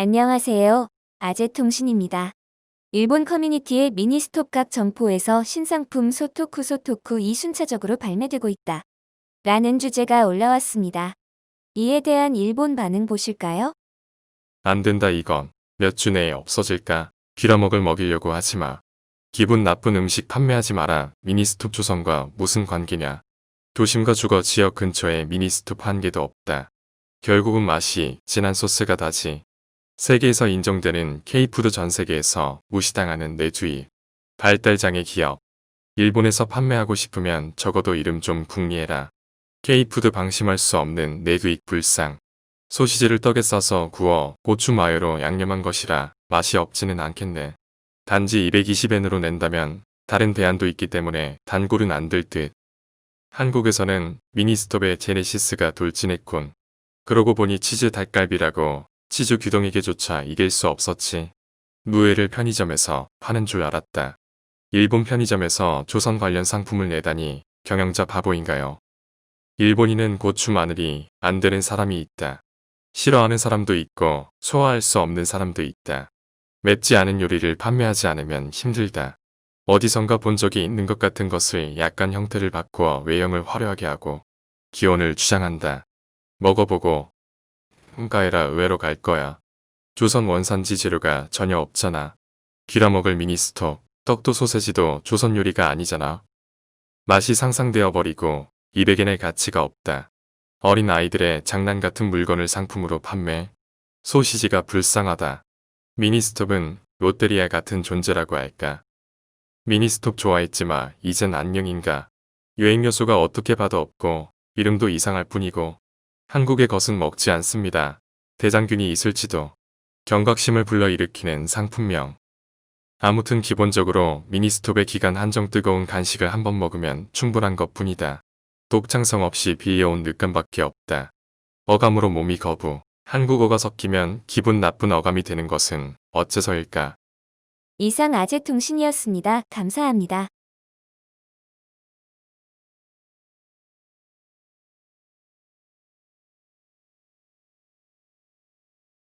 안녕하세요. 아재통신입니다. 일본 커뮤니티의 미니스톱 각 점포에서 신상품 소토쿠 소토쿠 이 순차적으로 발매되고 있다. 라는 주제가 올라왔습니다. 이에 대한 일본 반응 보실까요? 안 된다 이건. 몇 주 내에 없어질까? 빌어먹을 먹이려고 하지 마. 기분 나쁜 음식 판매하지 마라. 미니스톱 조선과 무슨 관계냐. 도심과 주거 지역 근처에 미니스톱 한 개도 없다. 결국은 맛이 진한 소스가 다지. 세계에서 인정되는 K푸드 전 세계에서 무시당하는 내주의. 발달장애 기업. 일본에서 판매하고 싶으면 적어도 이름 좀 궁리해라. K푸드 방심할 수 없는 내두익 불상. 소시지를 떡에 싸서 구워 고추 마요로 양념한 것이라 맛이 없지는 않겠네. 단지 220엔으로 낸다면 다른 대안도 있기 때문에 단골은 안 될 듯. 한국에서는 미니스톱의 제네시스가 돌진했군. 그러고 보니 치즈 닭갈비라고 치즈 귀동에게조차 이길 수 없었지. 무예를 편의점에서 파는 줄 알았다. 일본 편의점에서 조선 관련 상품을 내다니 경영자 바보인가요? 일본인은 고추 마늘이 안 되는 사람이 있다. 싫어하는 사람도 있고 소화할 수 없는 사람도 있다. 맵지 않은 요리를 판매하지 않으면 힘들다. 어디선가 본 적이 있는 것 같은 것을 약간 형태를 바꾸어 외형을 화려하게 하고 기원을 주장한다. 먹어보고 흥가해라 의외로 갈 거야. 조선 원산지 재료가 전혀 없잖아. 길어먹을 미니스톱, 떡도 소세지도 조선 요리가 아니잖아. 맛이 상상되어 버리고 200엔의 가치가 없다. 어린 아이들의 장난 같은 물건을 상품으로 판매. 소시지가 불쌍하다. 미니스톱은 롯데리아 같은 존재라고 할까. 미니스톱 좋아했지만 이젠 안녕인가. 유행 요소가 어떻게 봐도 없고 이름도 이상할 뿐이고 한국의 것은 먹지 않습니다. 대장균이 있을지도 경각심을 불러일으키는 상품명. 아무튼 기본적으로 미니스톱의 기간 한정 뜨거운 간식을 한번 먹으면 충분한 것 뿐이다. 독창성 없이 비려온 느낌밖에 없다. 어감으로 몸이 거부. 한국어가 섞이면 기분 나쁜 어감이 되는 것은 어째서일까? 이상 아재 통신이었습니다. 감사합니다.